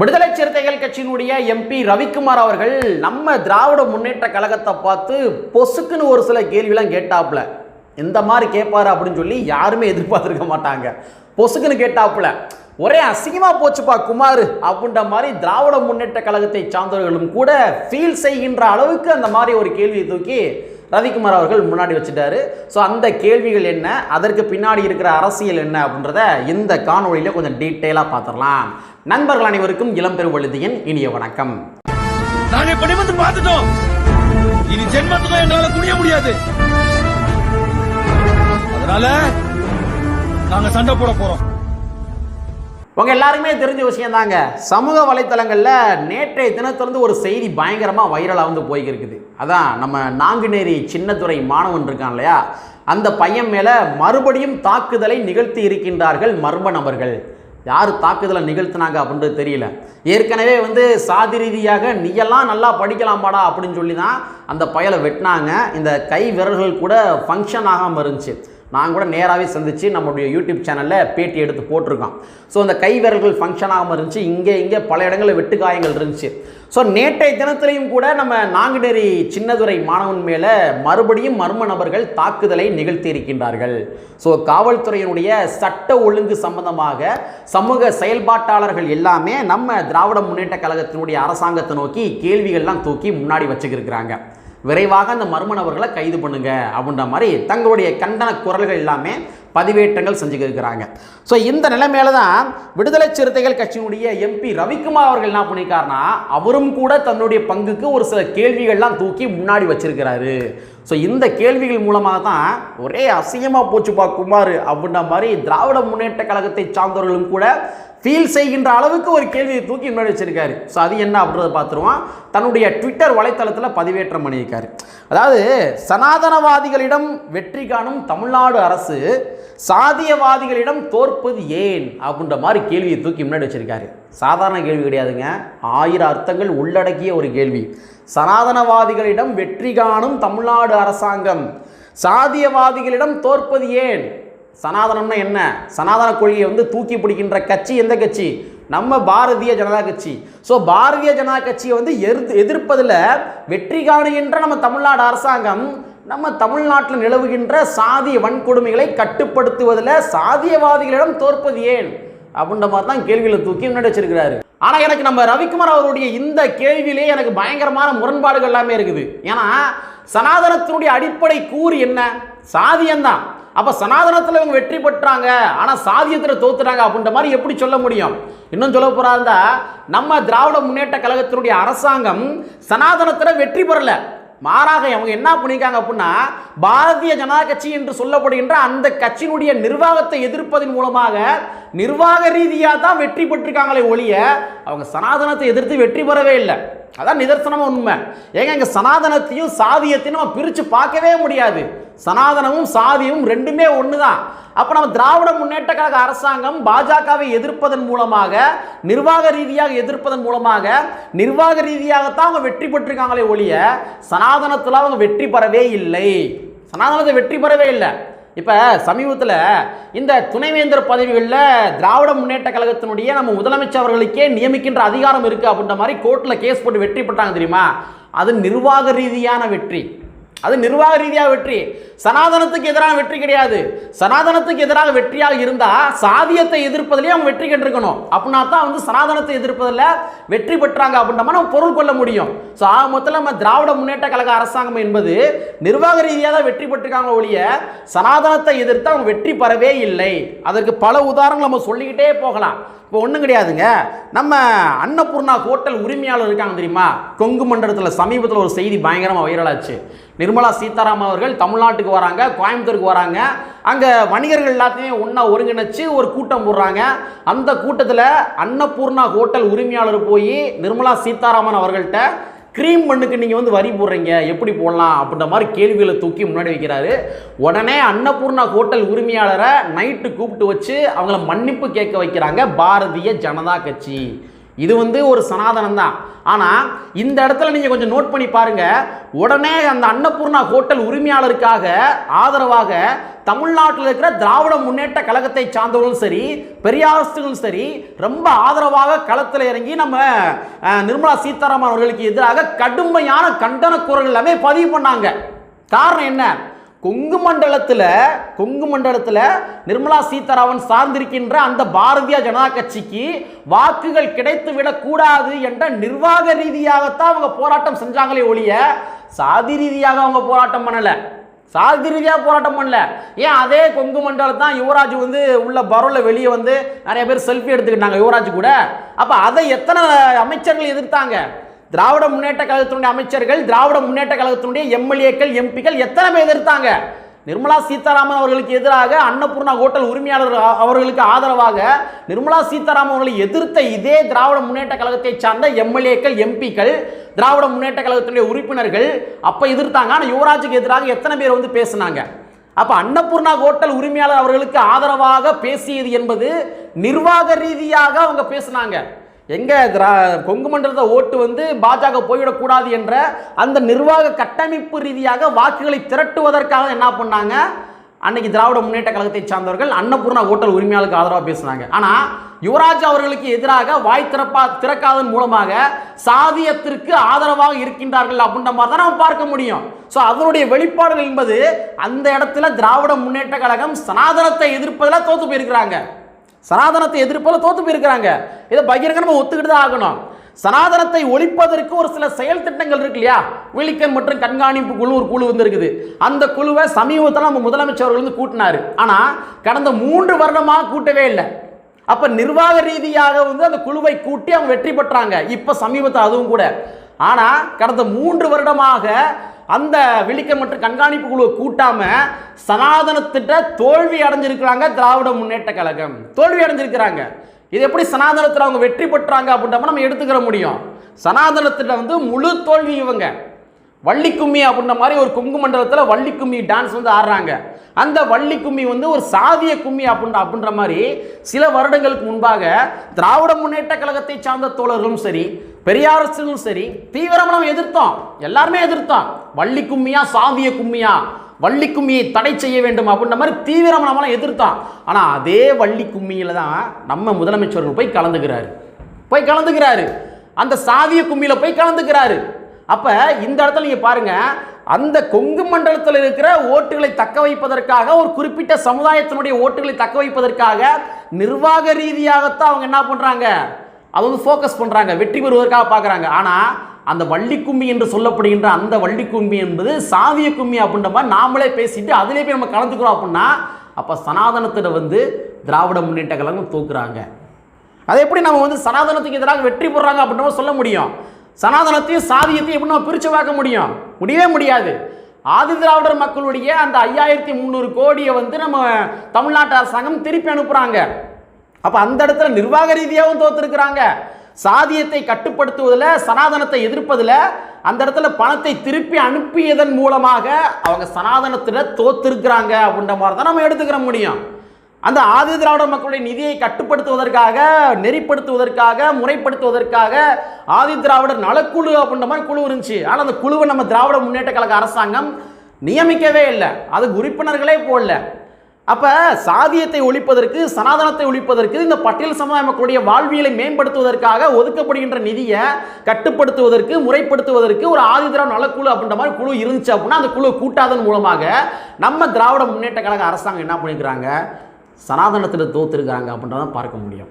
விடுதலை சிறுத்தைகள் கட்சியினுடைய எம்பி ரவிக்குமார் அவர்கள் நம்ம திராவிட முன்னேற்ற கழகத்தை பார்த்து பொசுக்குன்னு ஒரு சில கேள்விலாம் கேட்டாப்புல. இந்த மாதிரி கேட்பாரு அப்படின்னு சொல்லி யாருமே எதிர்பார்த்துருக்க மாட்டாங்க. பொசுக்குன்னு கேட்டாப்புல. ஒரே அசிங்கமாக போச்சுப்பா குமார் அப்படின்ற மாதிரி திராவிட முன்னேற்ற கழகத்தை சார்ந்தவர்களும் கூட ஃபீல் செய்கின்ற அளவுக்கு அந்த மாதிரி ஒரு கேள்வியை தூக்கி ரவிக்குமார் அவர்கள் முன்னாடி வச்சுட்டாரு. ஸோ அந்த கேள்விகள் என்ன? அதற்கு பின்னாடி இருக்கிற அரசியல் என்ன அப்படின்றத இந்த காணொலியில் கொஞ்சம் டீட்டெயிலாக பார்த்துடலாம். நண்பர்கள் அனைவருக்கும் இளம்பெருவழுதியின் இனிய வணக்கம். நாங்கள் இப்படி வந்து பார்த்துட்டோம். இனி ஜென்மத்துக்கும் எங்களால புரிய முடியாது. அதனால நாங்க சண்டை போட போறோம். உங்கள் எல்லாருக்குமே தெரிஞ்ச விஷயம் தாங்க சமூக வலைத்தளங்களில் நேற்றைய தினத்திலிருந்து ஒரு செய்தி பயங்கரமாக வைரலாக வந்து போய்க்கிருக்குது அதான் நம்ம நாங்குநேரி சின்னத்துறை மாணவன் இருக்கான் இல்லையா? அந்த பையன் மேலே மறுபடியும் தாக்குதலை நிகழ்த்தி இருக்கின்றார்கள் மர்ம நபர்கள். யார் தாக்குதலை நிகழ்த்தினாங்க அப்படின்றது தெரியல. ஏற்கனவே வந்து சாதி ரீதியாக நீயெல்லாம் நல்லா படிக்கலாமாடா அப்படின்னு சொல்லி தான் அந்த பயலை வெட்டினாங்க. இந்த கை விரல்கள் கூட ஃபங்க்ஷன் ஆகாமல் இருந்துச்சு. நான் கூட நேராகவே சந்திச்சு நம்மளுடைய யூடியூப் சேனலில் பேட்டி எடுத்து போட்டிருக்கோம் ஸோ அந்த கை விரல்கள் ஃபங்க்ஷன் ஆகாமல் இருந்துச்சு. இங்கே இங்கே பல இடங்களில் வெட்டு காயங்கள் இருந்துச்சு. ஸோ நேற்றைய தினத்திலையும் கூட நம்ம நாங்குநேரி சின்னதுரை மாணவன் மேலே மறுபடியும் மர்ம நபர்கள் தாக்குதலை நிகழ்த்தி இருக்கின்றார்கள். ஸோ காவல்துறையினுடைய சட்ட ஒழுங்கு சம்பந்தமாக சமூக செயல்பாட்டாளர்கள் எல்லாமே நம்ம திராவிட முன்னேற்ற கழகத்தினுடைய அரசாங்கத்தை நோக்கி கேள்விகள்லாம் தூக்கி முன்னாடி வச்சுக்கிருக்கிறாங்க. விரைவாக அந்த மர்ம நபர்களை கைது பண்ணுங்க அப்படின்ற மாதிரி தங்களுடைய கண்டன குரல்கள் எல்லாமே பதிவேற்றங்கள் செஞ்சுக்கிருக்கிறாங்க. ஸோ இந்த நிலைமையில தான் விடுதலை சிறுத்தைகள் கட்சியினுடைய எம்பி ரவிக்குமார் அவர்கள் என்ன பண்ணியிருக்காருன்னா அவரும் கூட தன்னுடைய பங்குக்கு ஒரு சில கேள்விகள்லாம் தூக்கி முன்னாடி வச்சிருக்கிறாரு. ஸோ இந்த கேள்விகள் மூலமாக தான் ஒரே அசிங்கமாக போச்சுப்பா குமார் அப்படின்ற மாதிரி திராவிட முன்னேற்ற கழகத்தை சார்ந்தவர்களும் கூட ஃபீல் செய்கின்ற அளவுக்கு ஒரு கேள்வியை தூக்கி முன்னாடி வச்சிருக்காரு. ஸோ அது என்ன அப்படின்றத பார்த்துருவோம். தன்னுடைய ட்விட்டர் வலைத்தளத்தில் பதிவேற்றம் பண்ணியிருக்காரு. அதாவது சனாதனவாதிகளிடம் வெற்றி காணும் தமிழ்நாடு அரசு சாதியவாதிகளிடம் தோற்பது ஏன்? அப்படின்ற மாதிரி கேள்வியை தூக்கி முன்னாடி வச்சிருக்காரு. சாதாரண கேள்வி கிடையாதுங்க. ஆயிரம் அர்த்தங்கள் உள்ளடக்கிய ஒரு கேள்வி. சனாதனவாதிகளிடம் வெற்றி காணும் தமிழ்நாடு அரசாங்கம் சாதியவாதிகளிடம் தோற்பது ஏன்? சனாதனம்னா என்ன? சனாதன கொள்கையை வந்து தூக்கி பிடிக்கின்ற கட்சி எந்த கட்சி? நம்ம பாரதிய ஜனதா கட்சி. ஸோ பாரதிய ஜனதா கட்சியை வந்து எதிர்ப்பதில் வெற்றி காணுகின்ற நம்ம தமிழ்நாடு அரசாங்கம் நம்ம தமிழ்நாட்டில் நிலவுகின்ற சாதிய வன்கொடுமைகளை கட்டுப்படுத்துவதில் சாதியவாதிகளிடம் தோற்பது ஏன்? அப்படின்ற மாதிரி தான் கேள்வியில் தூக்கி முன்னாடி வச்சிருக்கிறாரு. ஆனால் எனக்கு நம்ம ரவிக்குமார் அவருடைய இந்த கேள்வியிலே எனக்கு பயங்கரமான முரண்பாடுகள் எல்லாமே இருக்குது. ஏன்னா சனாதனத்தினுடைய அடிப்படை கூறு என்ன? சாதியம்தான். அப்போ சனாதனத்தில் இவங்க வெற்றி பெற்றாங்க. ஆனால் சாதியத்தில் தோத்துட்டாங்க அப்படின்ற மாதிரி எப்படி சொல்ல முடியும்? இன்னும் சொல்ல போகிறா நம்ம திராவிட முன்னேற்ற கழகத்தினுடைய அரசாங்கம் சனாதனத்தில் வெற்றி பெறலை. மாறாக அவங்க என்ன பண்ணியிருக்காங்க அப்படின்னா பாரதிய ஜனதா கட்சி என்று சொல்லப்படுகின்ற அந்த கட்சியினுடைய நிர்வாகத்தை எதிர்ப்பதன் மூலமாக நிர்வாக ரீதியாக தான் வெற்றி பெற்றிருக்காங்களே ஒழிய அவங்க சனாதனத்தை எதிர்த்து வெற்றி பெறவே இல்லை. அதான் நிதர்சனமா உண்மை. ஏங்க இங்கே சனாதனத்தையும் சாதியத்தையும் நம்ம பிரித்து பார்க்கவே முடியாது. சனாதனமும் சாதியும் ரெண்டுமே ஒன்று தான் அப்போ நம்ம திராவிட முன்னேற்ற கழக அரசாங்கம் பாஜகவை எதிர்ப்பதன் மூலமாக நிர்வாக ரீதியாக எதிர்ப்பதன் மூலமாக நிர்வாக ரீதியாகத்தான் அவங்க வெற்றி பெற்றிருக்காங்களே ஒழிய சனாதனத்தில் அவங்க வெற்றி பெறவே இல்லை. சனாதனத்தை வெற்றி பெறவே இல்லை. இப்போ சமீபத்தில் இந்த துணைவேந்தர் பதவிகளில் திராவிட முன்னேற்ற கழகத்தினுடைய நம்ம முதலமைச்சர் அவர்களுக்கே நியமிக்கின்ற அதிகாரம் இருக்குது அப்படின்ற மாதிரி கோர்ட்டில் கேஸ் போட்டு வெற்றி பெற்றாங்க தெரியுமா? அது நிர்வாக ரீதியான வெற்றி. அது நிர்வாக ரீதியாக வெற்றி. சனாதனத்துக்கு எதிரான வெற்றி கிடையாது. சனாதனத்துக்கு எதிராக வெற்றியாக இருந்தால் சாதியத்தை எதிர்ப்பதிலே அவங்க வெற்றி கண்டிருக்கணும். அப்படின்னா தான் வந்து சனாதனத்தை எதிர்ப்பதில் வெற்றி பெற்றாங்க அப்படின்ற நம்ம பொருள் கொள்ள முடியும். ஸோ ஆக மொத்தத்தில் நம்ம திராவிட முன்னேற்ற கழக அரசாங்கம் என்பது நிர்வாக ரீதியாக தான் வெற்றி பெற்றிருக்காங்க ஒழிய சனாதனத்தை எதிர்த்து அவங்க வெற்றி பெறவே இல்லை. அதற்கு பல உதாரணங்கள் நம்ம சொல்லிக்கிட்டே போகலாம். இப்போ ஒன்றும் கிடையாதுங்க. நம்ம அன்னபூர்ணா ஹோட்டல் உரிமையாளர் இருக்காங்க தெரியுமா? கொங்கு மண்டலத்தில் சமீபத்தில் ஒரு செய்தி பயங்கரமாக வைரலாச்சு நிர்மலா சீதாராமன் அவர்கள் தமிழ்நாட்டுக்கு வராங்க கோயம்புத்தூருக்கு வராங்க. அங்கே வணிகர்கள் எல்லாத்தையும் ஒன்றா ஒருங்கிணைச்சு ஒரு கூட்டம் போடுறாங்க. அந்த கூட்டத்தில் அன்னபூர்ணா ஹோட்டல் உரிமையாளர் போய் நிர்மலா சீதாராமன் அவர்கள்ட்ட க்ரீம் மண்ணுக்கு நீங்கள் வந்து வரி போடுறீங்க எப்படி போடலாம்? அப்படின்ற மாதிரி கேள்விகளை தூக்கி முன்னாடி வைக்கிறாரு. உடனே அன்னபூர்ணா ஹோட்டல் உரிமையாளரை நைட்டு கூப்பிட்டு வச்சு அவங்கள மன்னிப்பு கேட்க வைக்கிறாங்க பாரதிய ஜனதா கட்சி. இது வந்து ஒரு சனாதனம் தான் ஆனால் இந்த இடத்துல நீங்கள் கொஞ்சம் நோட் பண்ணி பாருங்க. உடனே அந்த அன்னபூர்ணா ஹோட்டல் உரிமையாளருக்காக ஆதரவாக தமிழ்நாட்டில் இருக்கிற திராவிட முன்னேற்ற கழகத்தை சார்ந்தவர்களும் சரி பெரியாரசுகளும் சரி ரொம்ப ஆதரவாக களத்தில் இறங்கி நம்ம நிர்மலா சீதாராமன் அவர்களுக்கு எதிராக கடுமையான கண்டன குரல் எல்லாமே பதிவு பண்ணாங்க. காரணம் என்ன? கொங்கு மண்டலத்தில் கொங்கு மண்டலத்தில் நிர்மலா சீதாராமன் சார்ந்திருக்கின்ற அந்த பாரதிய ஜனதா கட்சிக்கு வாக்குகள் கிடைத்து விடக்கூடாது என்ற நிர்வாக ரீதியாகத்தான் அவங்க போராட்டம் செஞ்சாங்களே ஒழிய சாதி ரீதியாக அவங்க போராட்டம் பண்ணலை. சாதி ரீதியாக போராட்டம் பண்ணல. ஏன் அதே கொங்கு மண்டலம் தான் யுவராஜ் வந்து உள்ள பரோல வெளியே வந்து நிறைய பேர் செல்ஃபி எடுத்துக்கிட்டாங்க யுவராஜ் கூட. அப்போ அதை எத்தனை அமைச்சர்கள் எதிர்த்தாங்க? திராவிட முன்னேற்ற கழகத்தினுடைய அமைச்சர்கள் திராவிட முன்னேற்ற கழகத்தினுடைய எம்எல்ஏக்கள் எம்பிக்கள் எத்தனை பேர் எதிர்த்தாங்க? நிர்மலா சீதாராமன் அவர்களுக்கு எதிராக அன்னபூர்ணா ஹோட்டல் உரிமையாளர் அவர்களுக்கு ஆதரவாக நிர்மலா சீதாராமன் அவர்களை எதிர்த்த இதே திராவிட முன்னேற்ற கழகத்தை சார்ந்த எம்எல்ஏக்கள் எம்பிக்கள் திராவிட முன்னேற்ற கழகத்தினுடைய உறுப்பினர்கள் அப்போ எதிர்த்தாங்க. ஆனால் யுவராஜுக்கு எதிராக எத்தனை பேர் வந்து பேசினாங்க? அப்போ அன்னபூர்ணா ஹோட்டல் உரிமையாளர் அவர்களுக்கு ஆதரவாக பேசியது என்பது நிர்வாக ரீதியாக அவங்க பேசினாங்க. எங்கே திரா கொங்கு மண்டலத்தை ஓட்டு வந்து பாஜக போய்விடக்கூடாது என்ற அந்த நிர்வாக கட்டமைப்பு ரீதியாக வாக்குகளை திரட்டுவதற்காக என்ன பண்ணாங்க? அன்னைக்கு திராவிட முன்னேற்ற கழகத்தை சார்ந்தவர்கள் அன்னபூர்ணா ஹோட்டல் உரிமையாளருக்கு ஆதரவாக பேசினாங்க. ஆனால் யுவராஜ் அவர்களுக்கு எதிராக வாய் திறப்பா திறக்காதன் மூலமாக சாதியத்திற்கு ஆதரவாக இருக்கின்றார்கள் அப்படின்ற மாதிரி தான் நம்ம பார்க்க முடியும். ஸோ அதனுடைய வெளிப்பாடுகள் என்பது அந்த இடத்துல திராவிட முன்னேற்ற கழகம் சனாதனத்தை எதிர்ப்பதில் தோத்து போயிருக்கிறாங்க. சனாதனத்தை எதிர்ப்பதில் தோத்து போயிருக்கிறாங்க. இதை பகிரங்க நம்ம ஒத்துக்கிட்டு தான் ஆகணும். சனாதனத்தை ஒழிப்பதற்கு ஒரு சில செயல் திட்டங்கள் இருக்கு இல்லையா? விழிக்கன் மற்றும் கண்காணிப்பு குழு ஒரு குழு வந்து இருக்குது அந்த குழுவை சமீபத்தில் நம்ம முதலமைச்சர் அவர்கள் வந்து கூட்டினாரு. ஆனால் கடந்த மூன்று வருடமாக கூட்டவே இல்லை. அப்போ நிர்வாக ரீதியாக வந்து அந்த குழுவை கூட்டி அவங்க வெற்றி பெற்றாங்க. இப்போ சமீபத்தில் அதுவும் கூட. ஆனால் கடந்த மூன்று வருடமாக அந்த விழிக்க மற்றும் கண்காணிப்பு குழுவை கூட்டாம சனாதனத்திட்ட தோல்வி அடைஞ்சிருக்கிறாங்க திராவிட முன்னேற்ற கழகம். தோல்வி அடைஞ்சிருக்கிறாங்க. இது எப்படி சனாதனத்தில் அவங்க வெற்றி பெற்றாங்க அப்படின்றப்ப நம்ம எடுத்துக்கிற முடியும். சனாதனத்திட்ட வந்து முழு தோல்வி இவங்க. வள்ளி கும்மி அப்படின்ற மாதிரி ஒரு கொங்கு மண்டலத்தில் வள்ளி கும்மி டான்ஸ் வந்து ஆடுறாங்க. அந்த வள்ளி கும்மி வந்து ஒரு சாதிய கும்மி அப்படின்ற அப்படின்ற மாதிரி சில வருடங்களுக்கு முன்பாக திராவிட முன்னேற்ற கழகத்தை சார்ந்த தோழர்களும் சரி பெரியாரசுகளும் சரி தீவிரமாக நம்ம எதிர்த்தோம். எல்லாருமே எதிர்த்தோம். வள்ளி கும்மியா சாதிய கும்மியா? வள்ளி கும்மியை தடை செய்ய வேண்டும் அப்படின்ற மாதிரி தீவிரமாக நம்மளாம் எதிர்த்தோம். ஆனால் அதே வள்ளி கும்மியில் தான் நம்ம முதலமைச்சர்கள் போய் கலந்துக்கிறாரு. போய் கலந்துக்கிறாரு. அந்த சாதிய கும்மியில் போய் கலந்துக்கிறாரு. அப்போ இந்த இடத்துல நீங்கள் பாருங்கள் அந்த கொங்கு மண்டலத்தில் இருக்கிற ஓட்டுகளை தக்க வைப்பதற்காக ஒரு குறிப்பிட்ட சமுதாயத்தினுடைய ஓட்டுகளை தக்க வைப்பதற்காக நிர்வாக ரீதியாகத்தான் அவங்க என்ன பண்ணுறாங்க அதை வந்து ஃபோக்கஸ் பண்ணுறாங்க வெற்றி பெறுவதற்காக பார்க்குறாங்க ஆனால் அந்த வள்ளி கும்மி என்று சொல்லப்படுகின்ற அந்த வள்ளி கும்மி என்பது சாவிய கும்மி அப்படின்ற மாதிரி நாமளே பேசிட்டு அதிலே போய் நம்ம கலந்துக்கிறோம் அப்படின்னா அப்போ சனாதனத்தில் வந்து திராவிட முன்னேற்ற கழகம் தூக்குறாங்க. அதை எப்படி நம்ம வந்து சனாதனத்துக்கு எதிராக வெற்றி பெறாங்க அப்படின்ற சொல்ல முடியும். சனாதனத்தையும் சாதியத்தையும் எப்படி நம்ம பிரித்து பார்க்க முடியும். முடியவே முடியாது. ஆதி திராவிடர் மக்களுடைய அந்த ஐயாயிரத்தி முந்நூறு கோடியை வந்து நம்ம தமிழ்நாட்டு அரசாங்கம் திருப்பி அனுப்புகிறாங்க அப்போ அந்த இடத்துல நிர்வாக ரீதியாகவும் தோத்துருக்குறாங்க. சாதியத்தை கட்டுப்படுத்துவதில் சனாதனத்தை எதிர்ப்பதில் அந்த இடத்துல பணத்தை திருப்பி அனுப்பியதன் மூலமாக அவங்க சனாதனத்தில் தோத்துருக்குறாங்க அப்படின்ற மாதிரி தான் நம்ம எடுத்துக்கிற முடியும். அந்த ஆதி திராவிட மக்களுடைய நிதியை கட்டுப்படுத்துவதற்காக நெறிப்படுத்துவதற்காக முறைப்படுத்துவதற்காக ஆதி திராவிடர் நலக்குழு அப்படின்ற மாதிரி குழு இருந்துச்சு. ஆனால் அந்த குழுவை நம்ம திராவிட முன்னேற்ற கழக அரசாங்கம் நியமிக்கவே இல்லை. அது உறுப்பினர்களே போடல. அப்போ சாதியத்தை ஒழிப்பதற்கு சனாதனத்தை ஒழிப்பதற்கு இந்த பட்டியல் சமுதாய மக்களுடைய வாழ்வியலை மேம்படுத்துவதற்காக ஒதுக்கப்படுகின்ற நிதியை கட்டுப்படுத்துவதற்கு முறைப்படுத்துவதற்கு ஒரு ஆதி திராவிட நலக்குழு அப்படின்ற மாதிரி குழு இருந்துச்சு அப்படின்னா அந்த குழு கூட்டாதன் மூலமாக நம்ம திராவிட முன்னேற்ற கழக அரசாங்கம் என்ன பண்ணிக்கிறாங்க? சனாதனத்தில் தோத்துருக்காங்க அப்படின்றத பார்க்க முடியும்.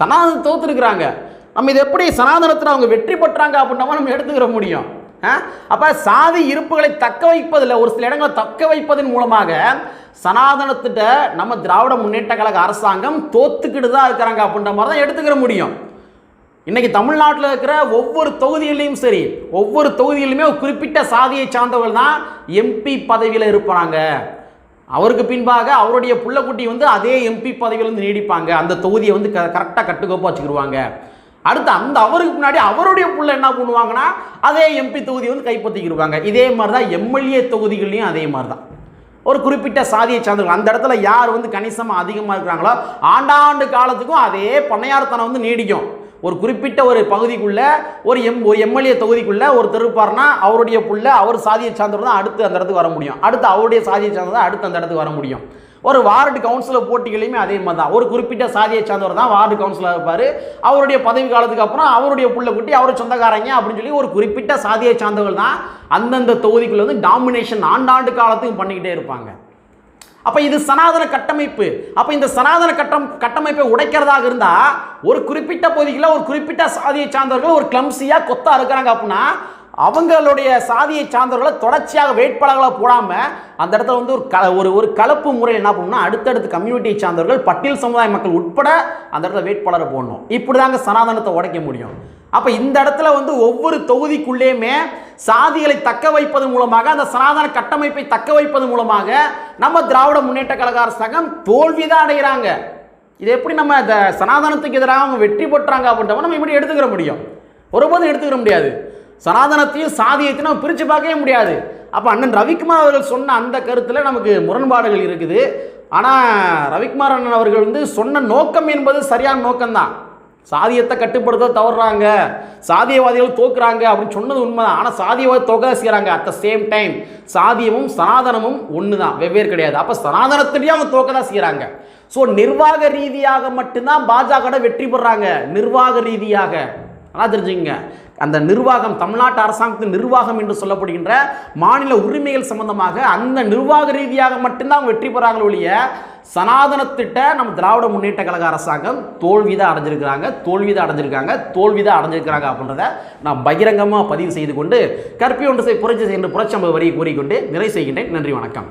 சனாதனம் தோத்துருக்குறாங்க. நம்ம இது எப்படி சனாதனத்தில் அவங்க வெற்றி பெற்றாங்க அப்படின்றமா நம்ம எடுத்துக்கிற முடியும். அப்போ சாதி இருப்புகளை தக்க வைப்பதில் ஒரு சில இடங்களை தக்க வைப்பதன் மூலமாக சனாதனத்திட்ட நம்ம திராவிட முன்னேற்ற கழக அரசாங்கம் தோத்துக்கிட்டு தான் இருக்கிறாங்க அப்படின்ற மாதிரி தான் எடுத்துக்கிற முடியும். இன்றைக்கி தமிழ்நாட்டில் இருக்கிற ஒவ்வொரு தொகுதியிலையும் சரி ஒவ்வொரு தொகுதியிலுமே குறிப்பிட்ட சாதியை சார்ந்தவர்கள் தான் எம்பி பதவியில் இருப்பாங்க. அவருக்கு பின்பாக அவருடைய புள்ளக்குட்டி வந்து அதே எம்பி பதவியில் வந்து நீடிப்பாங்க. அந்த தொகுதியை வந்து க கரெக்டாக கட்டுக்கோப்பாக வச்சுக்கிடுவாங்க அடுத்து அந்த அவருக்கு முன்னாடி அவருடைய புள்ள என்ன பண்ணுவாங்கன்னா அதே எம்பி தொகுதியை வந்து கைப்பற்றிக்கிடுவாங்க இதே மாதிரி தான் எம்எல்ஏ தொகுதிகள்லையும் அதே மாதிரி தான் ஒரு குறிப்பிட்ட சாதியை சார்ந்தவர்கள் அந்த இடத்துல யார் வந்து கணிசமாக அதிகமாக இருக்கிறாங்களோ ஆண்டாண்டு காலத்துக்கும் அதே பண்ணையார்த்தனம் வந்து நீடிக்கும். ஒரு குறிப்பிட்ட ஒரு பகுதிக்குள்ள ஒரு எம் ஒரு எம்எல்ஏ தொகுதிக்குள்ள ஒருத்தர் இருப்பார்னா அவருடைய புள்ள அவர் சாதியை சார்ந்தவர் தான் அடுத்து அந்த இடத்துக்கு வர முடியும். அடுத்து அவருடைய சாதியை சார்ந்தவர் தான் அடுத்து அந்த இடத்துக்கு வர முடியும். ஒரு வார்டு கவுன்சிலர் போட்டிகளையுமே அதே மாதிரி தான் ஒரு குறிப்பிட்ட சாதியை சார்ந்தவர் தான் வார்டு கவுன்சிலர் இருப்பார். அவருடைய பதவி காலத்துக்கு அப்புறம் அவருடைய புள்ள குட்டி அவர் சொந்தக்காரங்க அப்படின்னு சொல்லி ஒரு குறிப்பிட்ட சாதியை சார்ந்தவர்கள் தான் அந்தந்த தொகுதிக்குள்ள வந்து டாமினேஷன் ஆண்டாண்டு காலத்துக்கும் பண்ணிக்கிட்டே இருப்பாங்க. அப்போ இது சனாதன கட்டமைப்பு. அப்போ இந்த சனாதன கட்டம் கட்டமைப்பை உடைக்கிறதாக இருந்தால் ஒரு குறிப்பிட்ட பகுதிகளில் ஒரு குறிப்பிட்ட சாதியை சார்ந்தவர்கள் ஒரு கிளம்சியாக கொத்தா இருக்கிறாங்க அப்படின்னா அவங்களுடைய சாதியை சார்ந்தவர்களை தொடர்ச்சியாக வேட்பாளர்களை போடாமல் அந்த இடத்துல வந்து ஒரு க ஒரு ஒரு கலப்பு முறையில் என்ன பண்ணணும்னா அடுத்தடுத்த கம்யூனிட்டியை சார்ந்தவர்கள் பட்டியல் சமுதாய மக்கள் உட்பட அந்த இடத்துல வேட்பாளரை போடணும். இப்படிதாங்க சனாதனத்தை உடைக்க முடியும். அப்போ இந்த இடத்துல வந்து ஒவ்வொரு தொகுதிக்குள்ளேயுமே சாதிகளை தக்க வைப்பதன் மூலமாக அந்த சனாதன கட்டமைப்பை தக்க வைப்பதன் மூலமாக நம்ம திராவிட முன்னேற்ற கழக அரசாங்கம் தோல்விதான் அடைகிறாங்க. இது எப்படி நம்ம இந்த சனாதனத்துக்கு எதிராக அவங்க வெற்றி பெற்றாங்க அப்படின்றவங்க நம்ம இப்படி எடுத்துக்கிற முடியும்? ஒருபோதும் எடுத்துக்கிற முடியாது. சனாதனத்தையும் சாதியத்தையும் நம்ம பிரித்து பார்க்கவே முடியாது. அப்போ அண்ணன் ரவிக்குமார் அவர்கள் சொன்ன அந்த கருத்தில் நமக்கு முரண்பாடுகள் இருக்குது. ஆனால் ரவிக்குமார் அண்ணன் அவர்கள் வந்து சொன்ன நோக்கம் என்பது சரியான நோக்கம்தான். சாதியத்தை கட்டுப்படுத்த தவறுறாங்க. சாதியவாதிகள் தோக்குறாங்க அப்படின்னு சொன்னது உண்மைதான். ஆனால் சாதியவாதி தொகை செய்கிறாங்க அட் த சேம் டைம் சாதியமும் சனாதனமும் ஒன்று தான் வெவ்வேறு கிடையாது. அப்போ சனாதனத்திலேயே அவங்க தோக்க தான் செய்கிறாங்க ஸோ நிர்வாக ரீதியாக மட்டும்தான் பாஜக வெற்றி பெறாங்க. நிர்வாக ரீதியாக. நல்லா தெரிஞ்சுங்க அந்த நிர்வாகம் தமிழ்நாட்டு அரசாங்கத்தின் நிர்வாகம் என்று சொல்லப்படுகின்ற மாநில உரிமைகள் சம்பந்தமாக அந்த நிர்வாக ரீதியாக மட்டும்தான் அவங்க வெற்றி பெறாங்களே ஒழிய சனாதனத்திட்ட நம்ம திராவிட முன்னேற்ற கழக அரசாங்கம் தோல்விதான் அடைஞ்சிருக்கிறாங்க தோல்விதான் அடைஞ்சிருக்காங்க தோல்விதான் அடைஞ்சிருக்கிறாங்க அப்படின்றத நான் பகிரங்கமாக பதிவு செய்து கொண்டு கற்பி ஒன்று புரட்சி செய்கின்ற புரட்சி ஐம்பது வரியை கூறிக்கொண்டு நிறை செய்கின்றேன். நன்றி வணக்கம்.